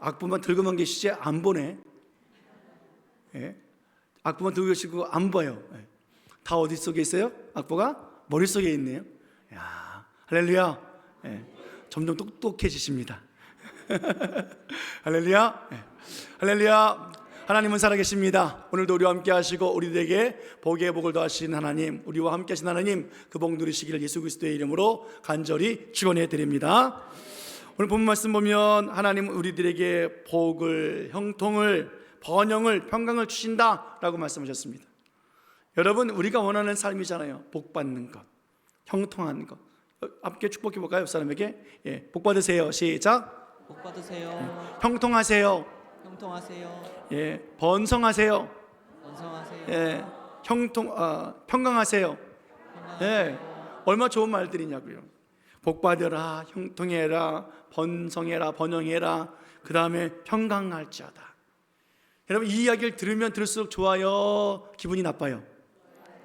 악보만 들고만 계시지 안 보네. 예. 악보만 들고 계시고 안 봐요. 예. 다 어디 속에 있어요? 악보가 머릿속에 있네요. 야, 할렐루야. 예. 점점 똑똑해지십니다. 할렐루야. 예. 할렐루야. 하나님은 살아계십니다. 오늘도 우리와 함께 하시고 우리들에게 복의 복을 더하신 하나님, 우리와 함께 하신 하나님, 그 복 누리시기를 예수 그리스도의 이름으로 간절히 축원해 드립니다. 오늘 본 말씀 보면 하나님은 우리들에게 복을, 형통을, 번영을, 평강을 주신다라고 말씀하셨습니다. 여러분, 우리가 원하는 삶이잖아요. 복 받는 것, 형통한 것. 어, 함께 축복해 볼까요? 옆 사람에게 예, 복 받으세요. 시작. 복 받으세요. 형통하세요. 형통하세요. 예, 번성하세요. 번성하세요. 예, 형통 아, 평강하세요. 예, 얼마 좋은 말들이냐고요. 복 받으라, 형통해라, 번성해라, 번영해라. 그 다음에 평강할지어다. 여러분 이 이야기를 들으면 들을수록 좋아요, 기분이 나빠요.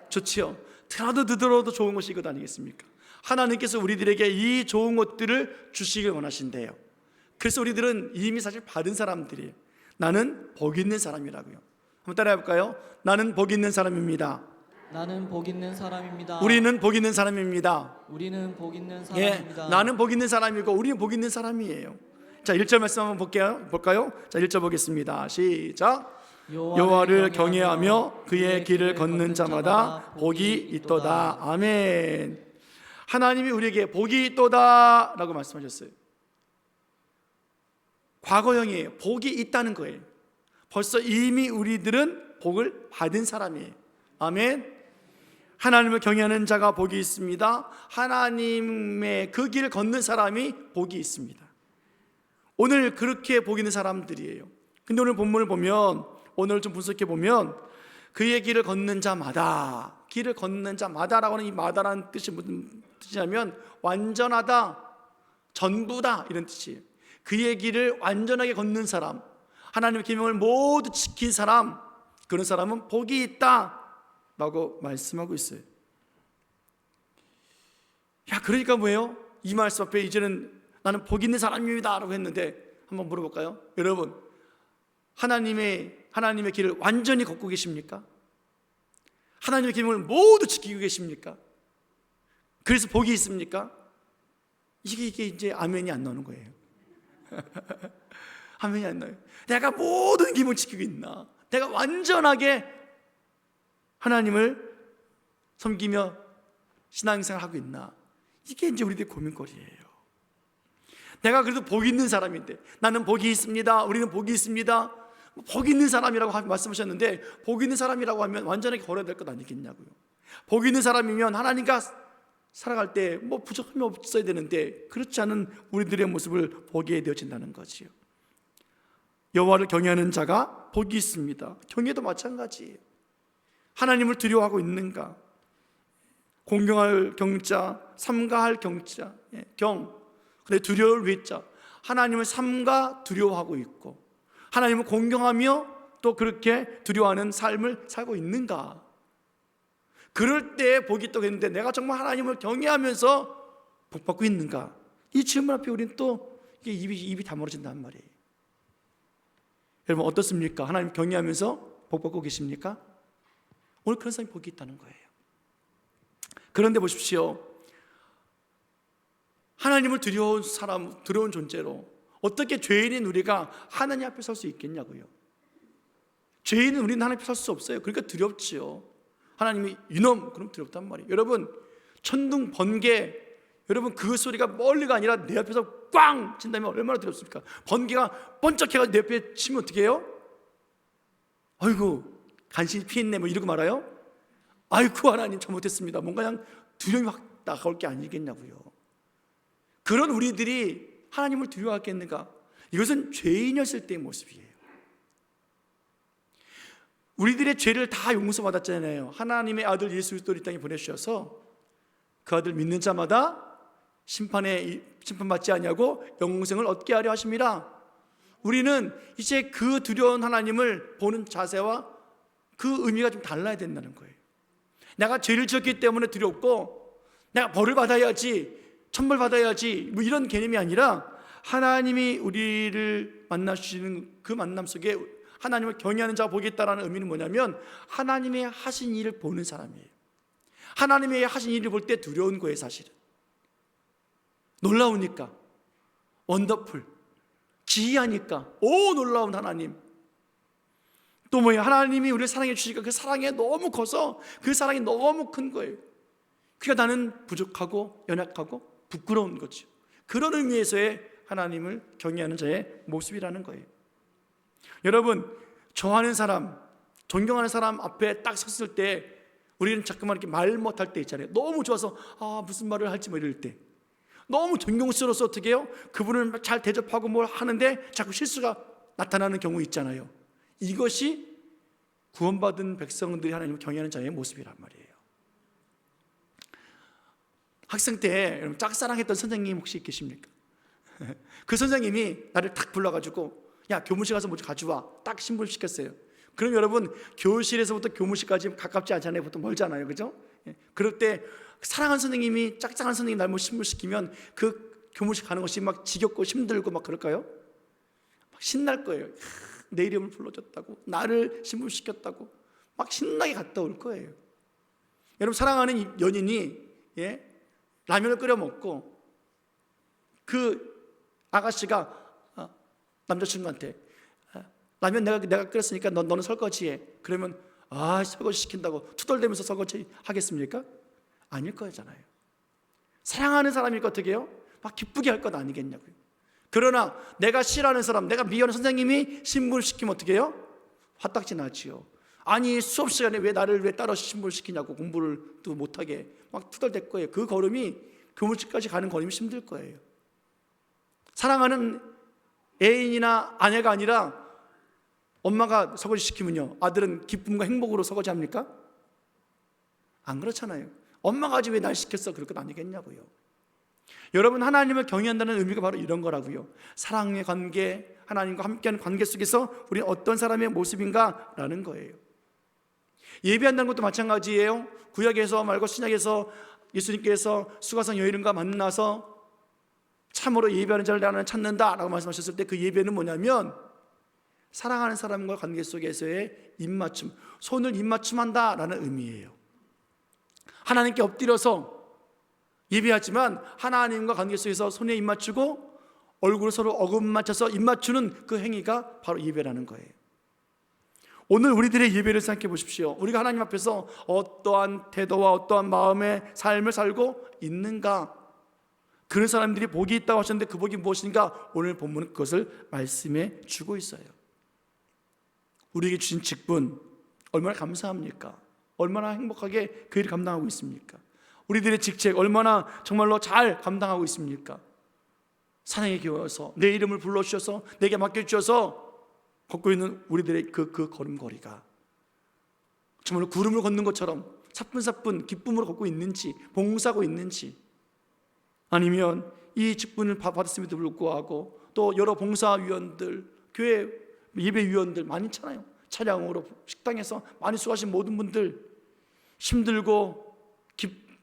좋지요. 들어도 듣더라도 좋은 것이 이것 아니겠습니까? 하나님께서 우리들에게 이 좋은 것들을 주시길 원하신대요. 그래서 우리들은 이미 사실 받은 사람들이에요. 나는 복 있는 사람이라고요. 한번 따라해 볼까요? 나는 복 있는 사람입니다. 나는 복 있는 사람입니다. 우리는 복 있는 사람입니다. 우리는 복 있는 예, 사람입니다. 나는 복 있는 사람이고 우리는 복 있는 사람이에요. 자, 1절 말씀 한번 볼게요. 볼까요? 자, 1절 보겠습니다. 시작. 여호와를 경외하며 그의 길을 걷는 자마다 복이 있도다. 아멘. 하나님이 우리에게 복이 있도다라고 말씀하셨어요. 과거형이에요. 복이 있다는 거예요. 벌써 이미 우리들은 복을 받은 사람이에요. 아멘. 하나님을 경외하는 자가 복이 있습니다. 하나님의 그 길을 걷는 사람이 복이 있습니다. 오늘 그렇게 복 있는 사람들이에요. 근데 오늘 본문을 보면 오늘 좀 분석해 보면 그의 길을 걷는 자마다 길을 걷는 자마다라고 하는 이 마다라는 뜻이 무슨 뜻이냐면 완전하다, 전부다 이런 뜻이에요. 그의 길을 완전하게 걷는 사람, 하나님의 계명을 모두 지킨 사람, 그런 사람은 복이 있다 라고 말씀하고 있어요. 야, 그러니까 뭐예요? 이 말씀 앞에 이제는 나는 복 있는 사람입니다 라고 했는데 한번 물어볼까요? 여러분, 하나님의 하나님의 길을 완전히 걷고 계십니까? 하나님의 계명을 모두 지키고 계십니까? 그래서 복이 있습니까? 이게 이게 이제 아멘이 안 나오는 거예요. 아멘이 안 나요. 내가 모든 기본 지키고 있나? 내가 완전하게 하나님을 섬기며 신앙생활 하고 있나? 이게 이제 우리들의 고민거리예요. 내가 그래도 복 있는 사람인데 나는 복이 있습니다. 우리는 복이 있습니다. 복 있는 사람이라고 말씀하셨는데 복 있는 사람이라고 하면 완전하게 걸어야 될 것 아니겠냐고요. 복 있는 사람이면 하나님과 살아갈 때 뭐 부족함이 없어야 되는데 그렇지 않은 우리들의 모습을 보게 되어진다는 거지요. 여호와를 경외하는 자가 복이 있습니다. 경외도 마찬가지예요. 하나님을 두려워하고 있는가? 공경할 경자, 삼가할 경자, 예, 경. 근데 두려울 외자. 하나님을 삼가 두려워하고 있고 하나님을 공경하며 또 그렇게 두려워하는 삶을 살고 있는가? 그럴 때 복이 또 있는데 내가 정말 하나님을 경외하면서 복 받고 있는가? 이 질문 앞에 우리는 또 입이 입이 다물어진단 말이에요. 여러분 어떻습니까? 하나님 경외하면서 복 받고 계십니까? 오늘 그런 사람이 복이 있다는 거예요. 그런데 보십시오. 하나님을 두려운 사람, 두려운 존재로 어떻게 죄인인 우리가 하나님 앞에 설 수 있겠냐고요. 죄인은 우리는 하나님 앞에 설 수 없어요. 그러니까 두렵지요. 하나님이 이놈 그럼 두렵단 말이에요. 여러분 천둥 번개 여러분 그 소리가 멀리가 아니라 내 앞에서 꽝 친다면 얼마나 두렵습니까? 번개가 번쩍해가 내 앞에 치면 어떻게 해요? 아이고 간신히 피했네 뭐 이러고 말아요? 아이고 하나님 잘못했습니다. 뭔가 그냥 두려움이 확 나가올 게 아니겠냐고요. 그런 우리들이 하나님을 두려워하겠는가? 이것은 죄인이었을 때의 모습이에요. 우리들의 죄를 다 용서받았잖아요. 하나님의 아들 예수 그리스도를 이 땅에 보내주셔서 그 아들 믿는 자마다 심판에 심판받지 아니하고 영생을 얻게 하려 하십니다. 우리는 이제 그 두려운 하나님을 보는 자세와 그 의미가 좀 달라야 된다는 거예요. 내가 죄를 지었기 때문에 두렵고 내가 벌을 받아야지 천벌 받아야지 뭐 이런 개념이 아니라 하나님이 우리를 만나주시는 그 만남 속에 하나님을 경외하는 자 보겠다라는 의미는 뭐냐면 하나님의 하신 일을 보는 사람이에요. 하나님의 하신 일을 볼 때 두려운 거예요, 사실은. 놀라우니까, 원더풀, 기이하니까, 오 놀라운 하나님. 또 뭐예요? 하나님이 우리를 사랑해 주시니까 그 사랑이 너무 커서 그 사랑이 너무 큰 거예요. 그러니까 나는 부족하고 연약하고 부끄러운 거죠. 그런 의미에서의 하나님을 경외하는 자의 모습이라는 거예요. 여러분, 좋아하는 사람, 존경하는 사람 앞에 딱 섰을 때 우리는 자꾸만 이렇게 말 못할 때 있잖아요. 너무 좋아서 아 무슨 말을 할지 뭐 이럴 때 너무 존경스러워서 어떻게 해요? 그분을 잘 대접하고 뭘 하는데 자꾸 실수가 나타나는 경우 있잖아요. 이것이 구원받은 백성들이 하나님을 경외하는 자의 모습이란 말이에요. 학생 때 여러분 짝사랑했던 선생님 혹시 계십니까? 그 선생님이 나를 탁 불러가지고 야 교무실 가서 뭐 가져와 딱 신부를 시켰어요. 그럼 여러분 교실에서부터 교무실까지 가깝지 않잖아요. 보통 멀잖아요, 그죠? 예. 그럴 때 사랑하는 선생님이 짝짝한 선생님 날뭐 신부 시키면 그 교무실 가는 것이 막 지겹고 힘들고 막 그럴까요? 막 신날 거예요. 내 이름을 불러줬다고 나를 신부 시켰다고 막 신나게 갔다 올 거예요. 여러분 사랑하는 연인이 예? 라면을 끓여 먹고 그 아가씨가 어, 남자친구한테 어, 라면 내가 내가 끓였으니까 너, 너는 설거지해. 그러면 아 설거지 시킨다고 투덜대면서 설거지 하겠습니까? 아닐 거잖아요. 사랑하는 사람이니까 어떻게 해요? 막 기쁘게 할 것 아니겠냐고요. 그러나 내가 싫어하는 사람, 내가 미워하는 선생님이 신부를 시키면 어떻게 해요? 화딱지 나지요. 아니 수업 시간에 왜 나를 왜 따로 신부를 시키냐고 공부를 또 못하게 막 투덜댈 거예요. 그 걸음이 교무실까지 가는 걸음이 힘들 거예요. 사랑하는 애인이나 아내가 아니라 엄마가 설거지 시키면요. 아들은 기쁨과 행복으로 설거지 합니까? 안 그렇잖아요. 엄마가 아직 왜 날 시켰어? 그럴 것 아니겠냐고요. 여러분 하나님을 경외한다는 의미가 바로 이런 거라고요. 사랑의 관계, 하나님과 함께하는 관계 속에서 우리는 어떤 사람의 모습인가라는 거예요. 예배한다는 것도 마찬가지예요. 구약에서 말고 신약에서 예수님께서 수가성 여인과 만나서 참으로 예배하는 자를 나는 찾는다라고 말씀하셨을 때 그 예배는 뭐냐면 사랑하는 사람과 관계 속에서의 입맞춤, 손을 입맞춤한다라는 의미예요. 하나님께 엎드려서 예배하지만 하나님과 관계 속에서 손에 입 맞추고 얼굴을 서로 어금 맞춰서 입 맞추는 그 행위가 바로 예배라는 거예요. 오늘 우리들의 예배를 생각해 보십시오. 우리가 하나님 앞에서 어떠한 태도와 어떠한 마음의 삶을 살고 있는가? 그런 사람들이 복이 있다고 하셨는데 그 복이 무엇인가? 오늘 본문은 그것을 말씀해 주고 있어요. 우리에게 주신 직분 얼마나 감사합니까? 얼마나 행복하게 그 일을 감당하고 있습니까? 우리들의 직책 얼마나 정말로 잘 감당하고 있습니까? 사랑에 기워서 내 이름을 불러주셔서 내게 맡겨주셔서 걷고 있는 우리들의 그, 그 걸음걸이가 정말로 구름을 걷는 것처럼 사뿐사뿐 기쁨으로 걷고 있는지 봉사하고 있는지 아니면 이 직분을 받- 받았음에도 불구하고 또 여러 봉사위원들 교회 예배위원들 많이 있잖아요 차량으로 식당에서 많이 수고하신 모든 분들 힘들고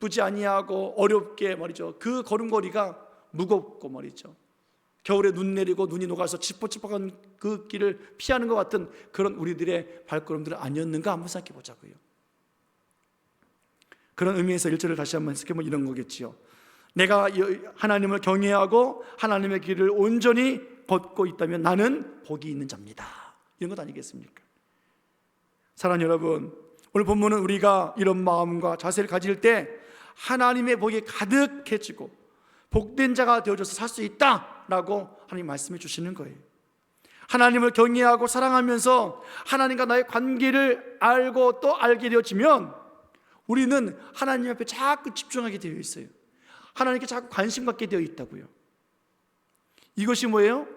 기쁘지 아니하고 어렵게 말이죠 그 걸음걸이가 무겁고 말이죠 겨울에 눈 내리고 눈이 녹아서 찌뿌찌뿌한 그 길을 피하는 것 같은 그런 우리들의 발걸음들은 아니었는가 한번 생각해 보자고요. 그런 의미에서 일절을 다시 한번 생각해보면 이런 거겠지요. 내가 하나님을 경외하고 하나님의 길을 온전히 걷고 있다면 나는 복이 있는 자입니다. 이런 것 아니겠습니까? 사랑하는 여러분, 오늘 본문은 우리가 이런 마음과 자세를 가질 때 하나님의 복이 가득해지고 복된 자가 되어져서 살 수 있다라고 하나님 말씀해 주시는 거예요. 하나님을 경외하고 사랑하면서 하나님과 나의 관계를 알고 또 알게 되어지면 우리는 하나님 앞에 자꾸 집중하게 되어 있어요. 하나님께 자꾸 관심 갖게 되어 있다고요. 이것이 뭐예요?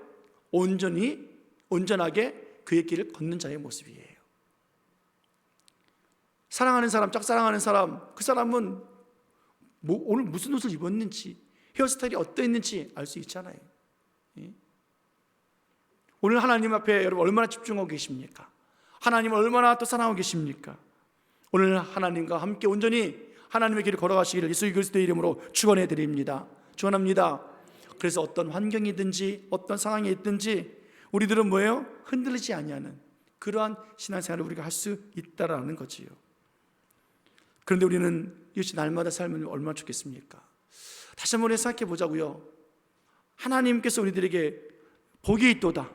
온전히 온전하게 그의 길을 걷는 자의 모습이에요. 사랑하는 사람, 짝사랑하는 사람, 그 사람은 뭐 오늘 무슨 옷을 입었는지, 헤어스타일이 어떠했는지 알 수 있잖아요. 예? 오늘 하나님 앞에 여러분 얼마나 집중하고 계십니까? 하나님을 얼마나 또 사랑하고 계십니까? 오늘 하나님과 함께 온전히 하나님의 길을 걸어가시기를 예수 그리스도의 이름으로 축원해 드립니다. 축원합니다. 그래서 어떤 환경이든지 어떤 상황이 있든지 우리들은 뭐예요? 흔들리지 아니하는 그러한 신앙생활을 우리가 할 수 있다라는 거지요. 그런데 우리는 이것이 날마다 살면 얼마나 좋겠습니까? 다시 한번 생각해 보자고요. 하나님께서 우리들에게 복이 있도다.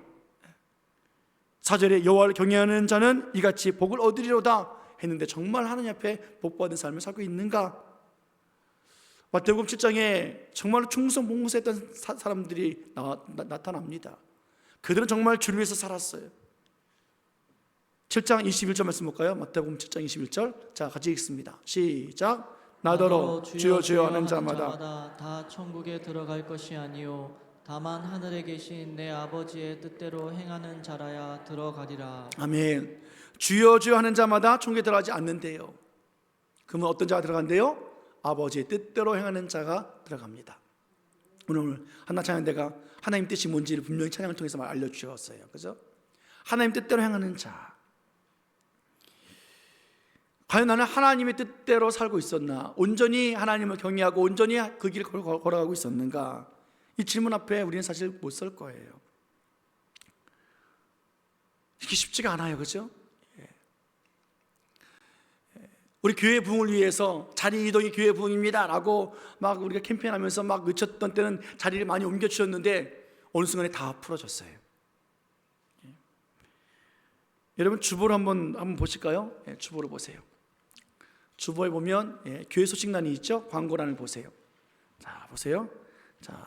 사절에 여호와를 경외하는 자는 이같이 복을 얻으리로다 했는데 정말 하나님 앞에 복 받은 삶을 살고 있는가? 마태복음 7장에 정말로 충성 봉사했던 사- 사람들이 나, 타납니다 그들은 정말 주를 위해서 살았어요. 7장 21절 말씀 볼까요? 마태복음 7장 21절. 자, 같이 읽습니다. 시작. 나더러 주여 주여 하는 자마다 다 천국에 들어갈 것이 아니요 다만 하늘에 계신 내 아버지의 뜻대로 행하는 자라야 들어가리라. 아멘. 주여 주여 하는 자마다 천국에 들어가지 않는데요. 그러면 어떤 자가 들어간대요? 아버지의 뜻대로 행하는 자가 들어갑니다. 오늘 하나 찬양대가 하나님 뜻이 뭔지를 분명히 찬양을 통해서 말 알려주셨어요. 그죠? 하나님 뜻대로 행하는 자. 과연 나는 하나님의 뜻대로 살고 있었나? 온전히 하나님을 경외하고 온전히 그 길을 걸- 걸어가고 있었는가? 이 질문 앞에 우리는 사실 못 설 거예요. 이게 쉽지가 않아요, 그죠? 예. 예. 우리 교회 부흥을 위해서 자리 이동이 교회 부흥입니다라고 막 우리가 캠페인하면서 막 외쳤던 때는 자리를 많이 옮겨 주셨는데 어느 순간에 다 풀어졌어요. 예. 여러분 주보를 한번 한번 보실까요? 예, 주보를 보세요. 주보에 보면 예, 교회 소식란이 있죠. 광고란을 보세요. 자 보세요. 자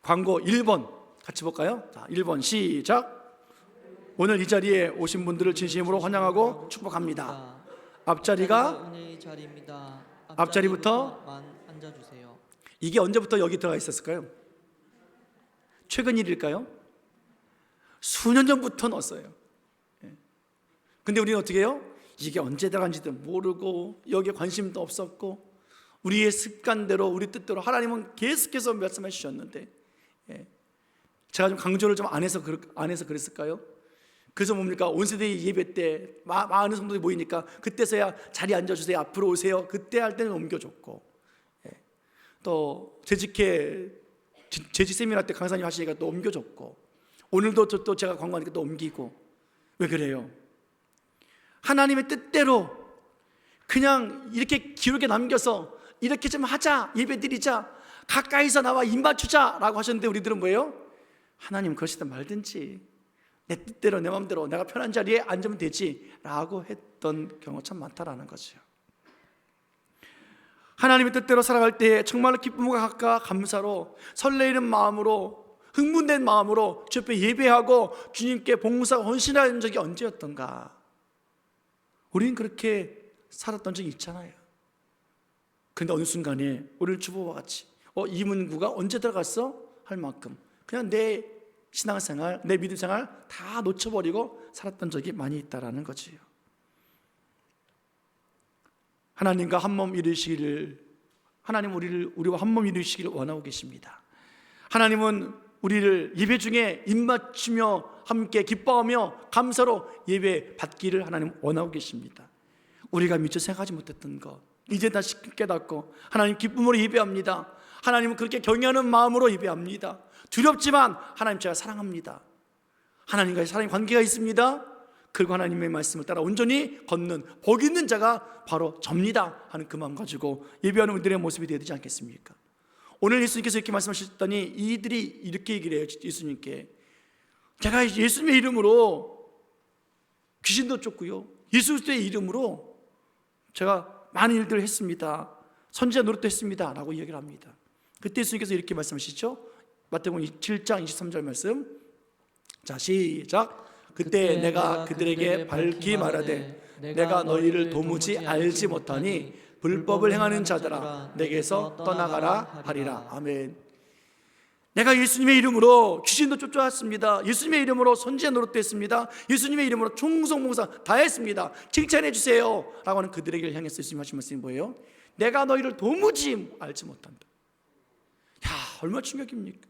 광고 1번 같이 볼까요? 자 1번 시작. 오늘 이 자리에 오신 분들을 진심으로 환영하고 축복합니다. 앞자리가 자리입니다. 앞자리부터 앞자리부터만 앉아 주세요. 이게 언제부터 여기 들어가 있었을까요? 최근 일일까요? 수년 전부터 넣었어요. 예. 근데 우리는 어떻게 해요? 이게 언제 들어간지도 모르고 여기에 관심도 없었고 우리의 습관대로 우리 뜻대로 하나님은 계속해서 말씀해 주셨는데 예. 제가 좀 강조를 좀 안 해서 그렇- 안 해서 그랬을까요? 그래서 뭡니까 온 세대 예배 때 마- 많은 성도들이 모이니까 그때서야 자리 앉아 주세요 앞으로 오세요 그때 할 때는 옮겨줬고 예. 또 재직회 재- 재직 세미나 때 강사님 하시니까 또 옮겨줬고 오늘도 또, 또 제가 광고하니까 또 옮기고 왜 그래요? 하나님의 뜻대로 그냥 이렇게 기록에 남겨서 이렇게 좀 하자 예배 드리자 가까이서 나와 입 맞추자 라고 하셨는데 우리들은 뭐예요? 하나님 그러시든 말든지 내 뜻대로 내 마음대로 내가 편한 자리에 앉으면 되지 라고 했던 경우가 참 많다라는 거죠. 하나님의 뜻대로 살아갈 때 정말로 기쁨과 감사로 설레이는 마음으로 흥분된 마음으로 주 앞에 예배하고 주님께 봉사 헌신하는 적이 언제였던가? 우리는 그렇게 살았던 적이 있잖아요. 근데 어느 순간에 오늘 주보와 같이 어 이 문구가 언제 들어갔어? 할 만큼 그냥 내 신앙생활, 내 믿음생활 다 놓쳐버리고 살았던 적이 많이 있다라는 거지요. 하나님과 한 몸 이루시기를 하나님 우리를 우리와 한 몸 이루시기를 원하고 계십니다. 하나님은 우리를 예배 중에 입맞추며 함께 기뻐하며 감사로 예배 받기를 하나님 원하고 계십니다. 우리가 미처 생각하지 못했던 것 이제 다시 깨닫고 하나님 기쁨으로 예배합니다. 하나님은 그렇게 경외하는 마음으로 예배합니다. 두렵지만 하나님 제가 사랑합니다. 하나님과의 사랑의 관계가 있습니다. 그리고 하나님의 말씀을 따라 온전히 걷는 복 있는 자가 바로 접니다 하는 그 마음 가지고 예배하는 우리들의 모습이 되어야 되지 않겠습니까? 오늘 예수님께서 이렇게 말씀하셨더니 이들이 이렇게 얘기를 해요 예수님께. 제가 예수님의 이름으로 귀신도 쫓고요. 예수 그리스도의 이름으로 제가 많은 일들을 했습니다. 선지자 노릇도 했습니다. 라고 이야기를 합니다. 그때 예수님께서 이렇게 말씀하시죠? 마태복음 7장 23절 말씀. 자 시작. 그때 내가 그들에게 밝히 말하되 내가 너희를 도무지 알지 못하니 불법을 행하는 자들아 내게서 떠나가라 하리라. 아멘. 내가 예수님의 이름으로 귀신도 쫓아왔습니다. 예수님의 이름으로 선지자 노릇도 했습니다. 예수님의 이름으로 충성봉사 다 했습니다. 칭찬해 주세요. 라고 하는 그들에게 향해서 예수님 하신 말씀이 뭐예요? 내가 너희를 도무지 알지 못한다. 야 얼마나 충격입니까?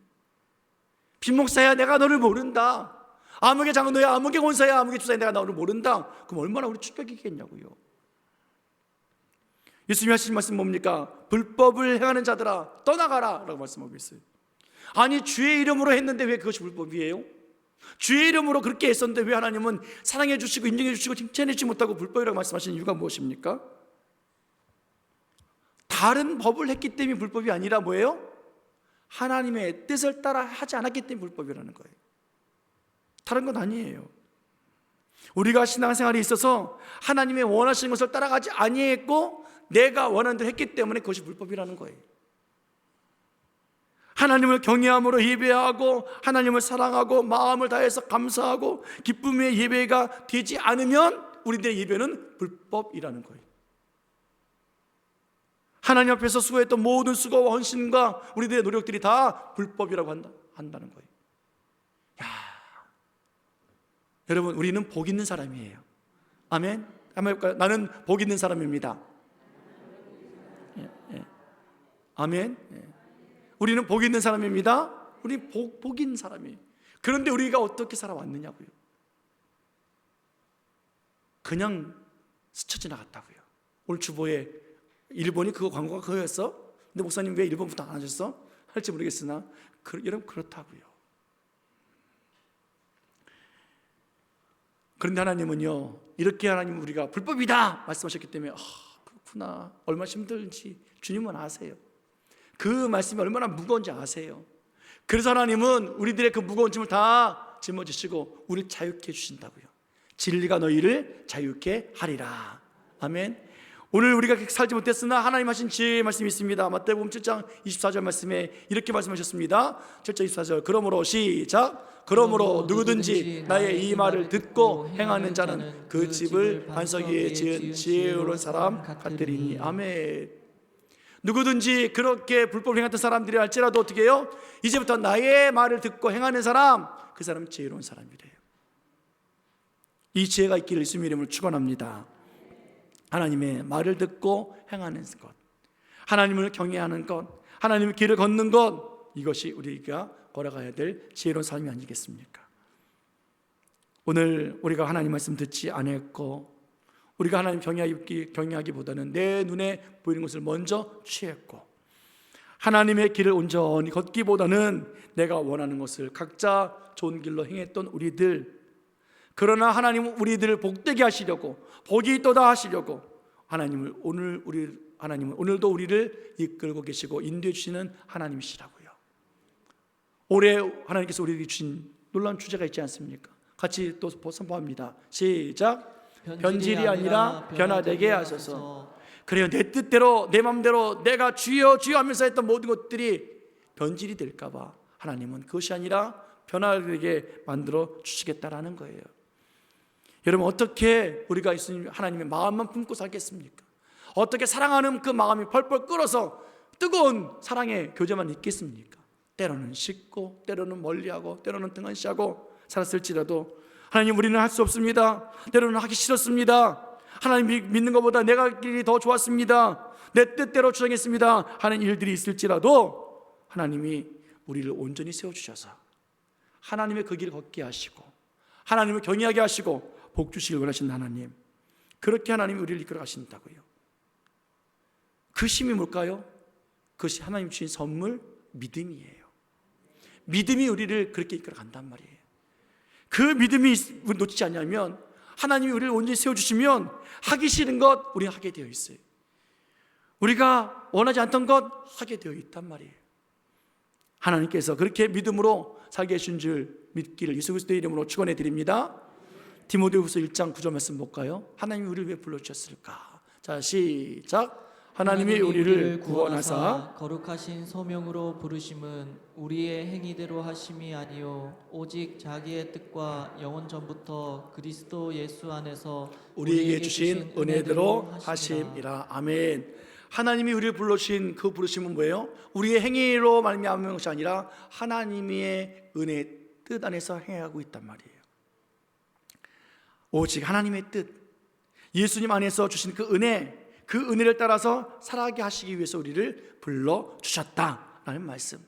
빈목사야 내가 너를 모른다. 아무개 장로야 아무개 권사야 아무개 주사야 내가 너를 모른다. 그럼 얼마나 우리 충격이겠냐고요 예수님이 하신 말씀 뭡니까? 불법을 행하는 자들아 떠나가라 라고 말씀하고 있어요 아니 주의 이름으로 했는데 왜 그것이 불법이에요? 주의 이름으로 그렇게 했었는데 왜 하나님은 사랑해 주시고 인정해 주시고 칭찬해 주지 못하고 불법이라고 말씀하시는 이유가 무엇입니까? 다른 법을 했기 때문에 불법이 아니라 뭐예요? 하나님의 뜻을 따라 하지 않았기 때문에 불법이라는 거예요. 다른 건 아니에요. 우리가 신앙생활에 있어서 하나님의 원하시는 것을 따라가지 아니했고 내가 원하는 대로 했기 때문에 그것이 불법이라는 거예요. 하나님을 경외함으로 예배하고 하나님을 사랑하고 마음을 다해서 감사하고 기쁨의 예배가 되지 않으면 우리들의 예배는 불법이라는 거예요. 하나님 앞에서 수고했던 모든 수고와 헌신과 우리들의 노력들이 다 불법이라고 한다, 한다는 거예요. 야, 여러분 우리는 복 있는 사람이에요. 아멘. 한번 해볼까요? 나는 복 있는 사람입니다. 예, 예. 아멘. 예. 우리는 복 있는 사람입니다. 우리 복, 복 있는 사람이에요. 그런데 우리가 어떻게 살아왔느냐고요. 그냥 스쳐 지나갔다고요. 오늘 주보에 일본이 그거 광고가 그거였어? 근데 목사님 왜 일본부터 안 하셨어? 할지 모르겠으나 그, 여러분 그렇다고요. 그런데 하나님은요 이렇게 하나님 우리가 불법이다 말씀하셨기 때문에 아 그렇구나 얼마나 힘들지 주님은 아세요. 그 말씀이 얼마나 무거운지 아세요. 그래서 하나님은 우리들의 그 무거운 짐을 다 짊어지시고 우리를 자유케 해주신다고요. 진리가 너희를 자유케 하리라. 아멘. 오늘 우리가 살지 못했으나 하나님 하신 지혜의 말씀이 있습니다. 마태복음 7장 24절 말씀에 이렇게 말씀하셨습니다. 7장 24절. 그러므로 시작. 그러므로 누구든지 나의 이 말을 듣고 행하는 자는 그 집을 반석 위에 지은 지혜로운 사람 같으리니. 아멘. 누구든지 그렇게 불법을 행했던 사람들이 할지라도 어떻게 해요? 이제부터 나의 말을 듣고 행하는 사람, 그 사람은 지혜로운 사람이래요. 이 지혜가 있기를 예수님 이름을 축원합니다. 하나님의 말을 듣고 행하는 것, 하나님을 경외하는 것, 하나님의 길을 걷는 것, 이것이 우리가 걸어가야 될 지혜로운 삶이 아니겠습니까? 오늘 우리가 하나님 말씀 듣지 않았고 우리가 하나님 경외하기, 경외하기보다는 내 눈에 보이는 것을 먼저 취했고 하나님의 길을 온전히 걷기보다는 내가 원하는 것을 각자 좋은 길로 행했던 우리들 그러나 하나님은 우리들을 복되게 하시려고 복이 있도다 하시려고 하나님을 오늘 우리 하나님은 오늘도 우리를 이끌고 계시고 인도해 주시는 하나님이시라고요. 올해 하나님께서 우리에게 주신 놀라운 주제가 있지 않습니까? 같이 또 선포합니다. 시작. 변질이 아니라 변화되게 하소서. 그래요. 내 뜻대로 내 마음대로 내가 주여 주여 하면서 했던 모든 것들이 변질이 될까 봐 하나님은 그것이 아니라 변화되게 만들어 주시겠다라는 거예요. 여러분 어떻게 우리가 예수님 하나님의 마음만 품고 살겠습니까? 어떻게 사랑하는 그 마음이 펄펄 끓어서 뜨거운 사랑의 교제만 있겠습니까? 때로는 쉽고 때로는 멀리하고 때로는 등한시하고 살았을지라도 하나님 우리는 할 수 없습니다. 때로는 하기 싫었습니다. 하나님 믿- 믿는 것보다 내가 길이 더 좋았습니다. 내 뜻대로 주장했습니다. 하는 일들이 있을지라도 하나님이 우리를 온전히 세워 주셔서 하나님의 그 길을 걷게 하시고 하나님을 경외하게 하시고 복 주시길 원하시는 하나님. 그렇게 하나님이 우리를 이끌어 가신다고요. 그 힘이 뭘까요? 그것이 하나님 주신 선물 믿음이에요. 믿음이 우리를 그렇게 이끌어 간단 말이에요. 그 믿음이 놓치지 않냐면 하나님이 우리를 온전히 세워주시면 하기 싫은 것 우리가 하게 되어 있어요. 우리가 원하지 않던 것 하게 되어 있단 말이에요. 하나님께서 그렇게 믿음으로 살게 하신 줄 믿기를 예수 그리스도의 이름으로 축원해 드립니다. 디모데후서 1장 9절 말씀 볼까요? 하나님이 우리를 왜 불러 주셨을까? 자, 시작. 하나님이 우리를 구원하사 거룩하신 소명으로 부르심은 우리의 행위대로 하심이 아니요 오직 자기의 뜻과 영원 전부터 그리스도 예수 안에서 우리에게 주신 은혜대로 하심이라. 아멘. 하나님이 우리를 불러주신 그 부르심은 뭐예요? 우리의 행위로 말미암은 것이 아니라 하나님의 은혜 뜻 안에서 행하고 있단 말이에요. 오직 하나님의 뜻, 예수님 안에서 주신 그 은혜, 그 은혜를 따라서 살아가게 하시기 위해서 우리를 불러 주셨다라는 말씀.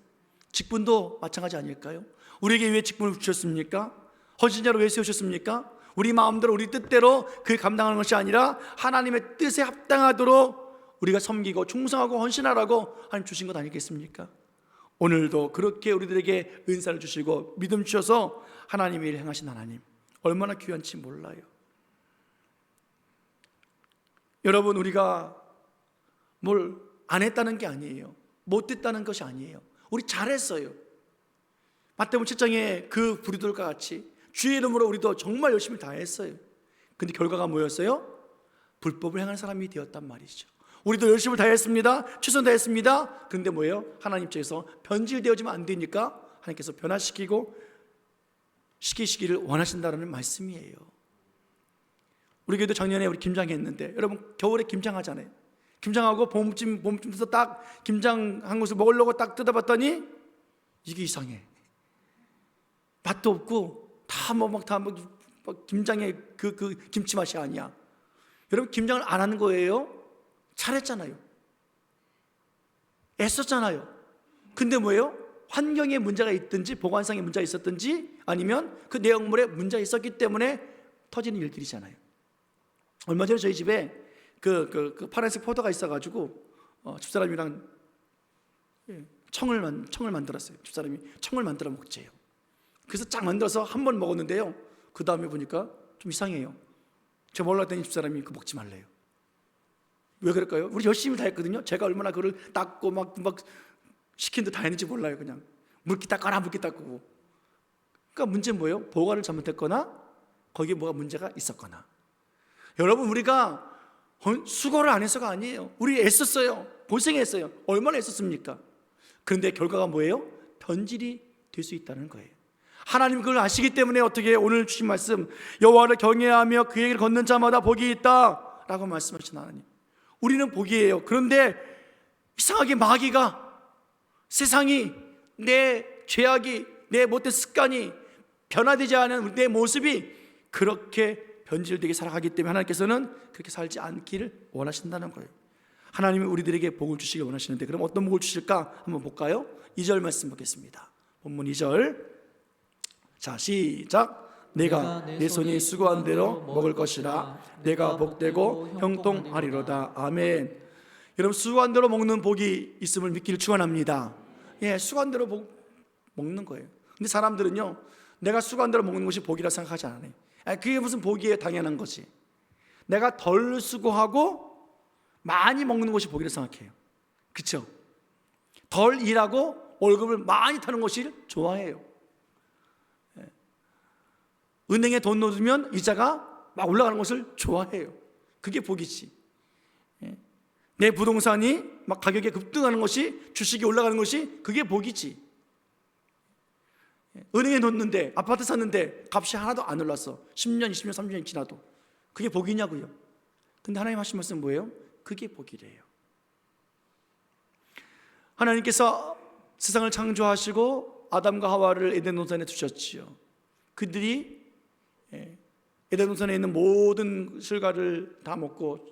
직분도 마찬가지 아닐까요? 우리에게 왜 직분을 주셨습니까? 헌신자로 왜 세우셨습니까? 우리 마음대로 우리 뜻대로 그 감당하는 것이 아니라 하나님의 뜻에 합당하도록 우리가 섬기고 충성하고 헌신하라고 하나님 주신 것 아니겠습니까? 오늘도 그렇게 우리들에게 은사를 주시고 믿음 주셔서 하나님의 일을 행하신 하나님 얼마나 귀한지 몰라요. 여러분 우리가 뭘 안 했다는 게 아니에요. 못 했다는 것이 아니에요. 우리 잘했어요. 마태복음 7장에 그 부류들과 같이 주의 이름으로 우리도 정말 열심히 다 했어요. 근데 결과가 뭐였어요? 불법을 행하는 사람이 되었단 말이죠. 우리도 열심히 다 했습니다. 최선 다했습니다. 그런데 뭐예요? 하나님 입장에서 변질되어지면 안 되니까 하나님께서 변화시키고 시키시기를 원하신다는 말씀이에요. 우리 교회도 작년에 우리 김장했는데 여러분 겨울에 김장하잖아요. 김장하고 봄쯤 봄쯤부터 딱 김장한 것을 먹으려고 딱 뜯어봤더니 이게 이상해. 맛도 없고 다뭐막다 뭐 김장의 그 그 김치 맛이 아니야. 여러분 김장을 안 하는 거예요? 잘했잖아요. 애썼잖아요. 근데 뭐예요? 환경에 문제가 있든지 보관상에 문제가 있었든지 아니면 그 내용물에 문제가 있었기 때문에 터지는 일들이잖아요. 얼마 전에 저희 집에 그, 그, 그 파란색 포도가 있어가지고 어, 집사람이랑 예, 청을 만 청을 만들었어요. 집사람이 청을 만들어 먹재요. 그래서 쫙 만들어서 한 번 먹었는데요. 그 다음에 보니까 좀 이상해요. 제가 몰랐더니 집사람이 그 먹지 말래요. 왜 그럴까요? 우리 열심히 다 했거든요. 제가 얼마나 그를 닦고 막, 막 시킨 듯다 했는지 몰라요. 그냥 물기 닦아라 물기 닦고. 그러니까 문제는 뭐예요? 보관을 잘못했거나 거기에 뭐가 문제가 있었거나. 여러분 우리가 어, 수고를 안 해서가 아니에요. 우리 애썼어요. 고생했어요. 얼마나 애썼습니까? 그런데 결과가 뭐예요? 변질이 될 수 있다는 거예요. 하나님 그걸 아시기 때문에 어떻게 오늘 주신 말씀 여호와를 경외하며 그 얘기를 걷는 자마다 복이 있다라고 말씀하신 하나님. 우리는 복이에요. 그런데 이상하게 마귀가 세상이 내 죄악이 내 못된 습관이 변화되지 않은 내 모습이 그렇게 변질되게 살아가기 때문에 하나님께서는 그렇게 살지 않기를 원하신다는 거예요. 하나님이 우리들에게 복을 주시기 원하시는데 그럼 어떤 복을 주실까 한번 볼까요? 2절 말씀 보겠습니다. 본문 2절. 자, 시작. 내가 내 손이 수고한 대로 먹을 것이라 내가 복되고 형통하리로다. 아멘. 여러분 수고한 대로 먹는 복이 있음을 믿기를 축원합니다. 예, 수고한 대로 복, 먹는 거예요. 근데 사람들은요, 내가 수고한 대로 먹는 것이 복이라 생각하지 않아요. 아, 그게 무슨 복이에요? 당연한 거지. 내가 덜 수고하고 많이 먹는 것이 복이라 생각해요. 그렇죠? 덜 일하고 월급을 많이 타는 것이 좋아해요. 예. 은행에 돈 넣으면 이자가 막 올라가는 것을 좋아해요. 그게 복이지. 예. 내 부동산이 막 가격이 급등하는 것이 주식이 올라가는 것이 그게 복이지. 은행에 넣는데 아파트 샀는데 값이 하나도 안 올랐어. 10년, 20년, 30년 지나도. 그게 복이냐고요. 근데 하나님 하신 말씀 뭐예요? 그게 복이래요. 하나님께서 세상을 창조하시고 아담과 하와를 에덴 동산에 두셨지요. 그들이 예, 에덴 동산에 있는 모든 실과를 다 먹고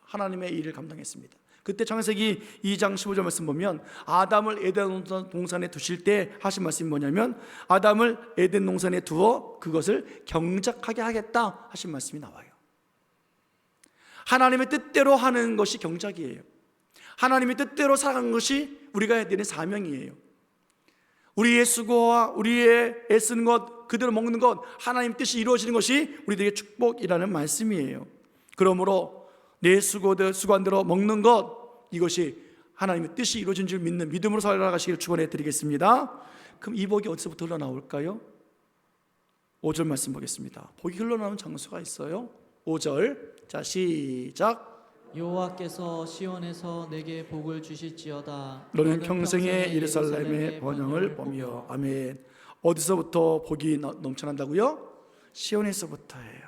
하나님의 일을 감당했습니다. 그때 창세기 2장 15절 말씀 보면 아담을 에덴 동산에 두실 때 하신 말씀이 뭐냐면 아담을 에덴 동산에 두어 그것을 경작하게 하겠다 하신 말씀이 나와요. 하나님의 뜻대로 하는 것이 경작이에요. 하나님의 뜻대로 살아가는 것이 우리가 해야 되는 사명이에요. 우리의 수고와 우리의 애쓰는 것, 그대로 먹는 것, 하나님 뜻이 이루어지는 것이 우리들에게 축복이라는 말씀이에요. 그러므로 내 수고들 수고한 대로 먹는 것 이것이 하나님의 뜻이 이루어진 줄 믿는 믿음으로 살아가시길 축원해 드리겠습니다. 그럼 이 복이 어디서부터 흘러나올까요? 5절 말씀 보겠습니다. 복이 흘러나오는 장소가 있어요. 5절. 자, 시작. 여호와께서 시온에서 내게 복을 주실지어다 너는 평생에 예루살렘의 번영을 보며 아멘. 어디서부터 복이 넘- 넘쳐난다고요? 시온에서부터예요.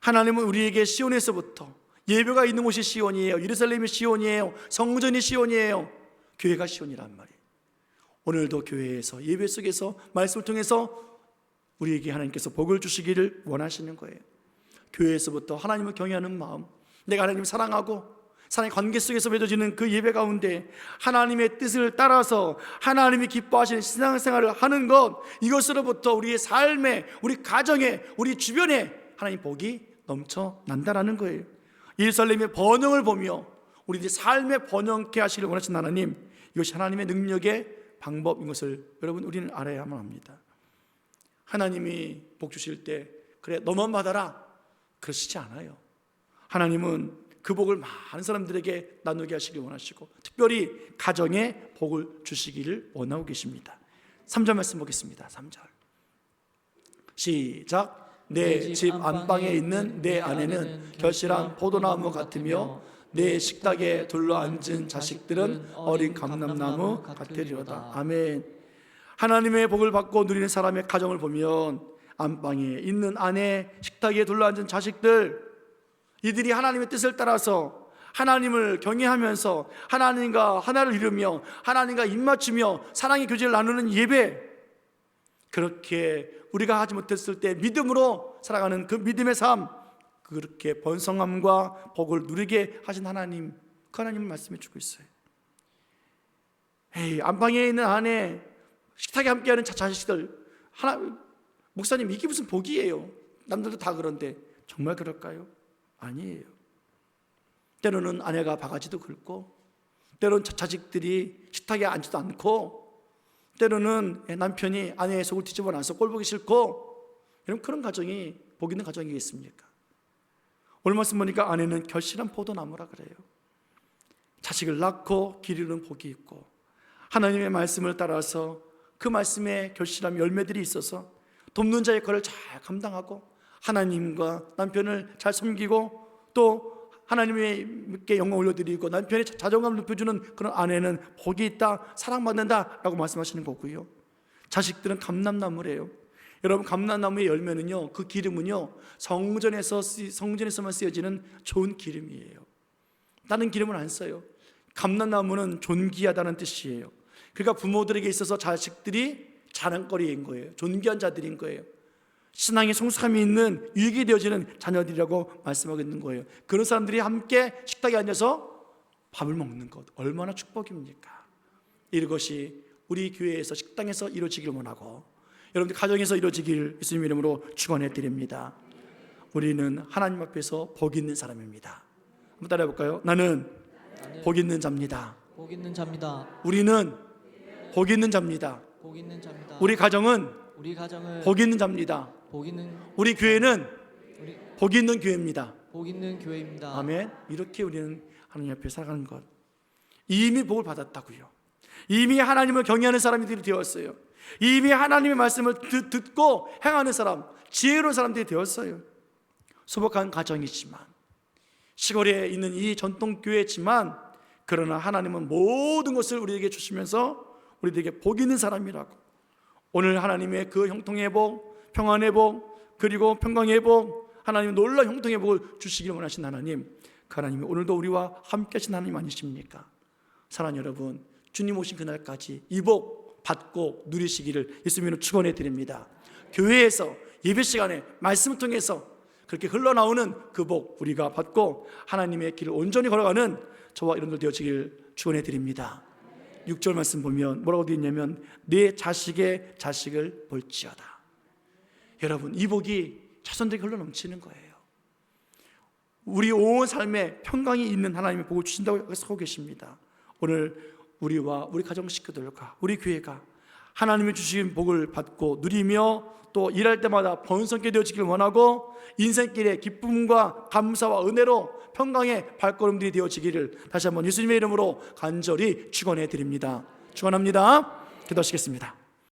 하나님은 우리에게 시온에서부터 예배가 있는 곳이 시온이에요. 예루살렘이 시온이에요. 성전이 시온이에요. 교회가 시온이란 말이에요. 오늘도 교회에서 예배 속에서 말씀을 통해서 우리에게 하나님께서 복을 주시기를 원하시는 거예요. 교회에서부터 하나님을 경외하는 마음, 내가 하나님을 사랑하고 사랑의 관계 속에서 맺어지는 그 예배 가운데 하나님의 뜻을 따라서 하나님이 기뻐하시는 신앙생활을 하는 것 이것으로부터 우리의 삶에 우리 가정에 우리 주변에 하나님 복이 넘쳐난다라는 거예요. 예루살렘의 번영을 보며 우리들의 삶에 번영케 하시길 원하시는 하나님 이것이 하나님의 능력의 방법인 것을 여러분 우리는 알아야만 합니다. 하나님이 복 주실 때 그래 너만 받아라 그러시지 않아요. 하나님은 그 복을 많은 사람들에게 나누게 하시길 원하시고 특별히 가정에 복을 주시기를 원하고 계십니다. 3절 말씀 보겠습니다. 3절. 시작. 내 집 안방에 있는 내 아내는 결실한 포도나무 같으며 내 식탁에 둘러앉은 자식들은 어린 감람나무 같으리로다. 아멘. 하나님의 복을 받고 누리는 사람의 가정을 보면 안방에 있는 아내, 식탁에 둘러앉은 자식들 이들이 하나님의 뜻을 따라서 하나님을 경외하면서 하나님과 하나를 이루며 하나님과 입맞추며 사랑의 교제를 나누는 예배 그렇게 우리가 하지 못했을 때 믿음으로 살아가는 그 믿음의 삶 그렇게 번성함과 복을 누리게 하신 하나님 그 하나님을 말씀해 주고 있어요. 에이 안방에 있는 아내 식탁에 함께하는 자- 자식들 하나 목사님 이게 무슨 복이에요? 남들도 다 그런데 정말 그럴까요? 아니에요. 때로는 아내가 바가지도 긁고 때로는 자- 자식들이 식탁에 앉지도 않고 때로는 남편이 아내의 속을 뒤집어 놔서 꼴 보기 싫고 여러분 그런 가정이 복 있는 가정이겠습니까? 오늘 말씀 보니까 아내는 결실한 포도나무라 그래요. 자식을 낳고 기르는 복이 있고 하나님의 말씀을 따라서 그 말씀에 결실한 열매들이 있어서 돕는 자의 거를 잘 감당하고 하나님과 남편을 잘 섬기고 또 하나님께 영광 올려드리고 남편의 자존감을 높여주는 그런 아내는 복이 있다 사랑받는다 라고 말씀하시는 거고요. 자식들은 감람나무래요. 여러분 감람나무의 열매는요 그 기름은요 성전에서 쓰- 성전에서만 쓰여지는 좋은 기름이에요. 다른 기름은 안 써요. 감람나무는 존귀하다는 뜻이에요. 그러니까 부모들에게 있어서 자식들이 자랑거리인 거예요. 존귀한 자들인 거예요 신앙의 성숙함이 있는 유익이 되어지는 자녀들이라고 말씀하고 있는 거예요. 그런 사람들이 함께 식탁에 앉아서 밥을 먹는 것 얼마나 축복입니까? 이것이 우리 교회에서 식당에서 이루어지기를 원하고 여러분들 가정에서 이루어지기를 예수님 이름으로 축원해 드립니다. 우리는 하나님 앞에서 복 있는 사람입니다. 한번 따라해 볼까요? 나는 복 있는 자입니다. 복 있는 자입니다. 우리는 복 있는 자입니다. 복 있는 자입니다. 우리 가정은 우리 가정은 복 있는 자입니다. 복 있는 우리 교회는 우리 복 있는 교회입니다. 복 있는 교회입니다. 아멘. 이렇게 우리는 하나님 앞에 살아가는 것. 이미 복을 받았다고요. 이미 하나님을 경외하는 사람들이 되었어요. 이미 하나님의 말씀을 듣, 듣고 행하는 사람, 지혜로운 사람들이 되었어요. 소복한 가정이지만 시골에 있는 이 전통 교회지만 그러나 하나님은 모든 것을 우리에게 주시면서 우리에게 복 있는 사람이라고. 오늘 하나님의 그 형통의 복, 평안의 복, 그리고 평강의 복, 하나님 놀라운 형통의 복을 주시기를 원하신 하나님, 그 하나님이 오늘도 우리와 함께 하신 하나님 아니십니까? 사랑하는 여러분, 주님 오신 그날까지 이복 받고 누리시기를 예수님으로 축원해 드립니다. 교회에서 예배 시간에 말씀을 통해서 그렇게 흘러나오는 그 복 우리가 받고 하나님의 길을 온전히 걸어가는 저와 여러분들 되어지길 축원해 드립니다. 6절 말씀 보면 뭐라고 되어 있냐면 내 자식의 자식을 볼지어다. 여러분 이 복이 자손들에게 흘러 넘치는 거예요. 우리 온 삶에 평강이 있는 하나님의 복을 주신다고 약속하고 계십니다. 오늘 우리와 우리 가정 식구들과 우리 교회가 하나님의 주신 복을 받고 누리며 또 일할 때마다 번성게 되어지길 원하고 인생길의 기쁨과 감사와 은혜로 평강의 발걸음들이 되어지기를 다시 한번 예수님의 이름으로 간절히 축원해 드립니다. 축원합니다. 기도하시겠습니다.